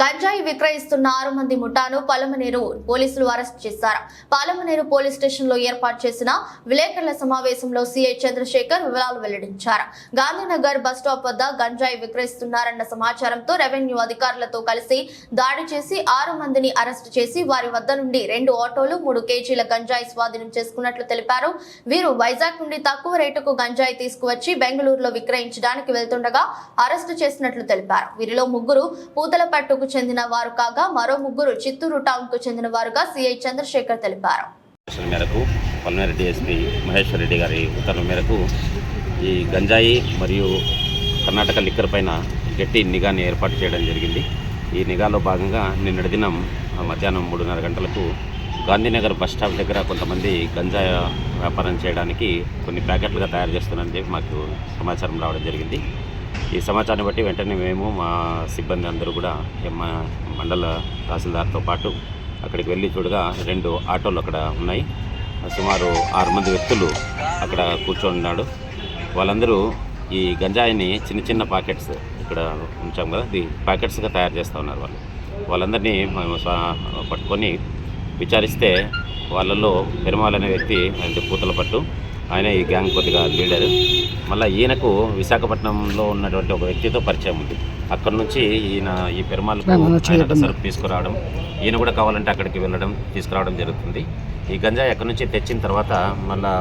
గంజాయి విక్రయిస్తున్న ఆరు మంది ముఠాను పలమనేరు పోలీసులు అరెస్ట్ చేశారు. పాలమనేరు పోలీస్ స్టేషన్లో ఏర్పాటు చేసిన విలేకరుల సమావేశంలో సీఐ చంద్రశేఖర్ వివరాలు వెల్లడించారు. గాంధీనగర్ బస్ స్టాప్ వద్ద గంజాయి విక్రయిస్తున్నారన్న సమాచారంతో రెవెన్యూ అధికారులతో కలిసి దాడి చేసి ఆరు మందిని అరెస్ట్ చేసి వారి వద్ద నుండి రెండు ఆటోలు మూడు కేజీల గంజాయి స్వాధీనం చేసుకున్నట్లు తెలిపారు. వీరు వైజాగ్ నుండి తక్కువ రేటుకు గంజాయి తీసుకువచ్చి బెంగళూరులో విక్రయించడానికి వెళ్తుండగా అరెస్టు చేసినట్లు తెలిపారు. వీరిలో ముగ్గురు కు చెందిన వారు కాగా మరో ముగ్గురు చిత్తూరు టౌన్కు చెందిన వారుగా సిఐ చంద్రశేఖర్ తెలిపారు. మేరకు పల్నాడు ఎస్పీ మహేశ్వర్ రెడ్డి గారి ఉత్తర్వుల మేరకు ఈ గంజాయి మరియు కర్ణాటక లిక్కర్ పైన గట్టి నిఘాని ఏర్పాటు చేయడం జరిగింది. ఈ నిఘాలో భాగంగా నిన్నటి దినం మధ్యాహ్నం మూడున్నర గంటలకు గాంధీనగర్ బస్ స్టాప్ దగ్గర కొంతమంది గంజాయ వ్యాపారం చేయడానికి కొన్ని ప్యాకెట్లుగా తయారు చేస్తున్నారని చెప్పి మాకు సమాచారం రావడం జరిగింది. ఈ సమాచారాన్ని బట్టి వెంటనే మేము మా సిబ్బంది అందరూ కూడా మా మండల తహసీల్దార్తో పాటు అక్కడికి వెళ్ళి చూడగా రెండు ఆటోలు అక్కడ ఉన్నాయి. సుమారు ఆరు మంది వ్యక్తులు అక్కడ కూర్చొని ఉన్నాడు వాళ్ళందరూ ఈ గంజాయిని చిన్న చిన్న ప్యాకెట్స్ ఇక్కడ ఉంచాం కదా ఇది ప్యాకెట్స్గా తయారు చేస్తూ ఉన్నారు వాళ్ళు. వాళ్ళందరినీ మేము పట్టుకొని విచారిస్తే వాళ్ళలో పెరుమాల్ అనే వ్యక్తి అంటే పూతల పట్టు ఆయన ఈ గ్యాంగ్ కొద్దిగా లీడర్ మళ్ళీ ఈయనకు విశాఖపట్నంలో ఉన్నటువంటి ఒక వ్యక్తితో పరిచయం ఉంది. అక్కడ నుంచి ఈయన ఈ ఆయన సరుకు తీసుకురావడం ఈయన కూడా కావాలంటే అక్కడికి వెళ్ళడం తీసుకురావడం జరుగుతుంది. ఈ గంజాయి అక్కడ నుంచి తెచ్చిన తర్వాత మళ్ళా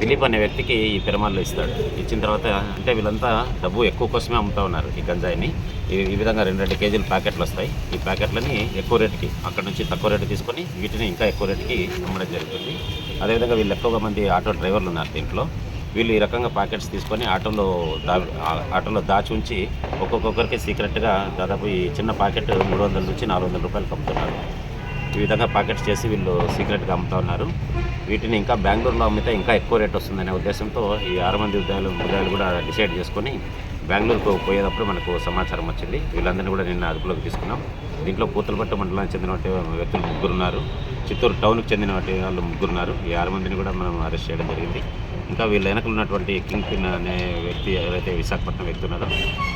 దిలీప్ అనే వ్యక్తికి ఈ పెరుమాళ్ళు ఇస్తాడు. ఇచ్చిన తర్వాత అంటే వీళ్ళంతా డబ్బు ఎక్కువ కోసమే అమ్ముతా ఉన్నారు ఈ గంజాయిని. ఈ ఈ విధంగా రెండు రెండు కేజీల ప్యాకెట్లు వస్తాయి. ఈ ప్యాకెట్లని ఎక్కువ రేటుకి అక్కడ నుంచి తక్కువ రేటు తీసుకొని వీటిని ఇంకా ఎక్కువ రేటుకి అమ్మడం జరుగుతుంది. అదేవిధంగా వీళ్ళు ఎక్కువగా మంది ఆటో డ్రైవర్లు ఉన్నారు దీంట్లో. వీళ్ళు ఈ రకంగా ప్యాకెట్స్ తీసుకొని ఆటోలో దా ఆటోలో దాచి ఉంచి ఒక్కొక్కరికి సీక్రెట్గా దాదాపు ఈ చిన్న ప్యాకెట్ మూడు వందల నుంచి నాలుగు వందల రూపాయలు అమ్ముతున్నారు ఈ విధంగా ప్యాకెట్స్ చేసి వీళ్ళు సీక్రెట్గా అమ్ముతా ఉన్నారు. వీటిని ఇంకా బెంగళూరులో అమ్మితే ఇంకా ఎక్కువ రేట్ వస్తుందనే ఉద్దేశంతో ఈ ఆరు మంది ఉద్యోగాలు ఉద్యోగాలు కూడా డిసైడ్ చేసుకొని బెంగళూరుకు పోయేటప్పుడు మనకు సమాచారం వచ్చింది. వీళ్ళందరినీ కూడా నిన్న అదుపులోకి తీసుకున్నాం. దీంట్లో పూతలపట్టు మండలానికి చెందిన వ్యక్తులు ముగ్గురు ఉన్నారు. చిత్తూరు టౌన్కి చెందిన వాళ్ళు ముగ్గురు ఉన్నారు. ఈ ఆరు మందిని కూడా మనం అరెస్ట్ చేయడం జరిగింది. ఇంకా వీళ్ళ వెనకలు ఉన్నటువంటి కింగ్ పిన్ అనే వ్యక్తి ఎవరైతే విశాఖపట్నం వ్యక్తి ఉన్నారో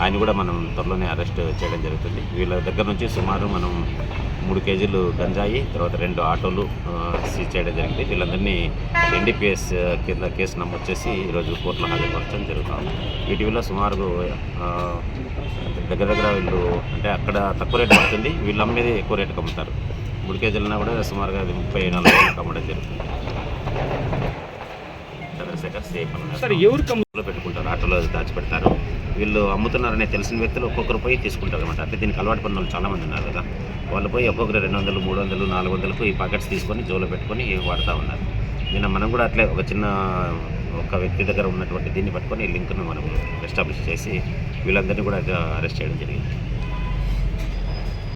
ఆయన కూడా మనం త్వరలోనే అరెస్ట్ చేయడం జరుగుతుంది. వీళ్ళ దగ్గర నుంచి సుమారు మనం మూడు కేజీలు గంజాయి తర్వాత రెండు ఆటోలు సీజ్ చేయడం జరిగింది. వీళ్ళందరినీ ఎన్డీపీఎస్ కింద కేసు నమోదు చేసి ఈరోజు కోర్టులో హాజరుపరచడం జరుగుతుంది. ఇటీవల సుమారు దగ్గర దగ్గర వీళ్ళు అంటే అక్కడ తక్కువ రేటు పడుతుంది. వీళ్ళు అమ్మేది ఎక్కువ రేటుకి అమ్ముతారు మూడు కేజీలన్నా కూడా సుమారుగా అది ముప్పై నాలుగు వేలకు అమ్మడం జరుగుతుంది. చంద్రశేఖర్ సేఫ్ పెట్టుకుంటారు ఆటోలో దాచిపెడతారు. వీళ్ళు అమ్ముతున్నారనే తెలిసిన వ్యక్తులు ఒక్కొక్కరు పోయి తీసుకుంటారు అనమాట అంటే దీనికి అలవాటు పడిన వాళ్ళు చాలా మంది ఉన్నారు కదా. వాళ్ళు పోయి ఒక్కొక్కరు రెండు వందలు మూడు వందలు నాలుగు వందలకు ఈ ప్యాకెట్స్ తీసుకొని జోలో పెట్టుకొని వాడుతూ ఉన్నారు. నిన్న మనం కూడా అట్లే ఒక చిన్న ఒక వ్యక్తి దగ్గర ఉన్నటువంటి దీన్ని పట్టుకొని లింక్ను మనం ఎస్టాబ్లిష్ చేసి వీళ్ళందరినీ కూడా అరెస్ట్ చేయడం జరిగింది.